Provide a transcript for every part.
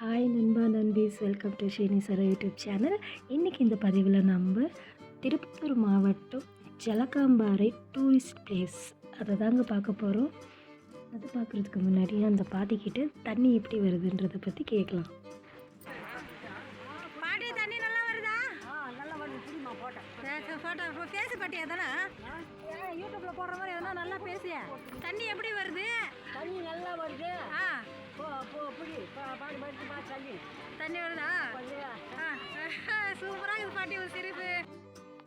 Hi நண்பா நண்பீஸ். Welcome to ஷேனிசரா யூடியூப் சேனல் இன்றைக்கி இந்த பதிவில் நம்ம திருப்பத்தூர் மாவட்டம் ஜலகாம்பாறை டூரிஸ்ட் பிளேஸ் அதை தாங்க பார்க்க போகிறோம் அது பார்க்குறதுக்கு முன்னாடி அந்த பாட்டிக்கிட்ட தண்ணி எப்படி வருதுன்றதை பற்றி கேட்கலாம். பாட்டி தண்ணி நல்லா வருதா? நல்லா வருது. புரியுமா போட்டேன் போட்டோ இப்போ பேசு பாட்டியா தானே யூடியூப்ல போடுற மாதிரி எதனா நல்லா பேசிய தண்ணி எப்படி வருது? தண்ணி வருதா? சூப்பராக இது பாட்டி ஒரு சிரிப்பு.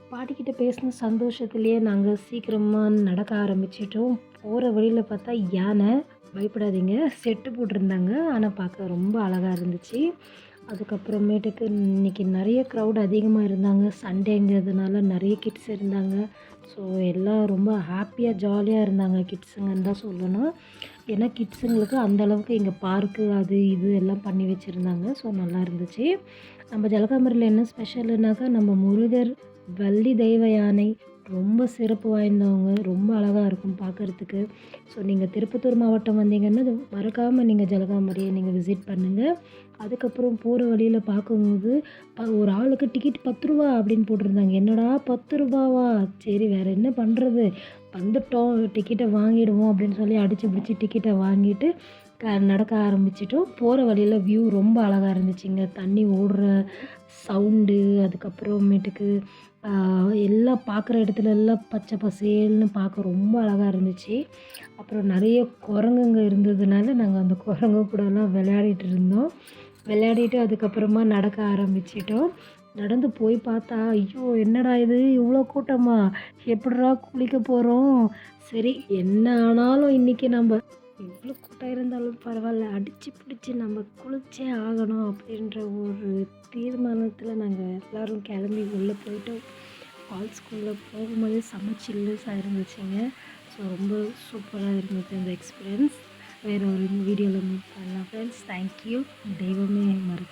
பாட்டிக்கிட்ட பேசின சந்தோஷத்துலேயே நாங்கள் சீக்கிரமாக நடக்க ஆரம்பிச்சிட்டோம். போகிற வழியில் பார்த்தா யானை பயப்படாதீங்க. செட்டு போட்டிருந்தாங்க. ஆனால் பார்க்க ரொம்ப அழகாக இருந்துச்சு. அதுக்கப்புறமேட்டுக்கு இன்னைக்கு நிறைய க்ரௌட் அதிகமாக இருந்தாங்க. சண்டேங்கிறதுனால நிறைய கிட்ஸ் இருந்தாங்க. ஸோ எல்லாம் ரொம்ப ஹாப்பியாக ஜாலியாக இருந்தாங்க கிட்ஸுங்கன்னு தான் சொல்லணும். ஏன்னா கிட்ஸுங்களுக்கு அந்தளவுக்கு இங்கே பார்க்கு அது இது எல்லாம் பண்ணி வச்சுருந்தாங்க. ஸோ நல்லா இருந்துச்சு. நம்ம ஜலகாமரியில் என்ன ஸ்பெஷல்னாக்கா நம்ம முருகர் வள்ளி தெய்வ யானை ரொம்ப சிறப்பு வாய்ந்தவங்க ரொம்ப அழகாக இருக்கும் பார்க்குறதுக்கு ஸோ நீங்கள் திருப்பத்தூர் மாவட்டம் வந்தீங்கன்னா மறக்காமல் நீங்கள் ஜலகாமரியை நீங்கள் விசிட் பண்ணுங்கள் அதுக்கப்புறம் போகிற வழியில் பார்க்கும்போது ப ஒரு ஆளுக்கு டிக்கெட் பத்து ரூபா அப்படின்னு போட்டிருந்தாங்க. என்னடா பத்து ரூபாவா? சரி வேறு என்ன பண்ணுறது வந்துட்டோம் டிக்கெட்டை வாங்கிடுவோம் அப்படின்னு சொல்லி அடித்து பிடிச்சி டிக்கெட்டை வாங்கிட்டு நடக்க ஆரம்பிச்சிட்டோம் போகிற வழியில் வியூ ரொம்ப அழகாக இருந்துச்சுங்க. தண்ணி ஓடுற சவுண்டு அதுக்கப்புறமேட்டுக்கு எல்லாம் பார்க்குற இடத்துல எல்லாம் பச்சை பசேல்னு பார்க்க ரொம்ப அழகாக இருந்துச்சு. அப்புறம் நிறைய குரங்குங்க இருந்ததுனால நாங்கள் அந்த குரங்கு கூடலாம் விளையாடிட்டு இருந்தோம். விளையாடிட்டு அதுக்கப்புறமா நடக்க ஆரம்பிச்சிட்டோம். நடந்து போய் பார்த்தா ஐயோ என்னடா இது? இவ்வளோ கூட்டமா? எப்படிடா குளிக்க போகிறோம் சரி என்ன ஆனாலும் இன்றைக்கி நம்ம எவ்வளோ கூட்டம் இருந்தாலும் பரவாயில்ல அடித்து பிடிச்சி நம்ம குளிச்சே ஆகணும் அப்படின்ற ஒரு தீர்மானத்தில் நாங்கள் எல்லோரும் கிளம்பி உள்ளே போயிட்டோம். ஃபால்ஸ்குள்ளே போகும்போது செம்ம சில்லுஸாக இருந்துச்சுங்க. ஸோ ரொம்ப சூப்பராக இருந்துச்சு அந்த எக்ஸ்பீரியன்ஸ் வேறு ஒரு வீடியோவில் மீட் பண்ணலாம் ஃப்ரெண்ட்ஸ் தேங்க்யூ தெய்வமே மறு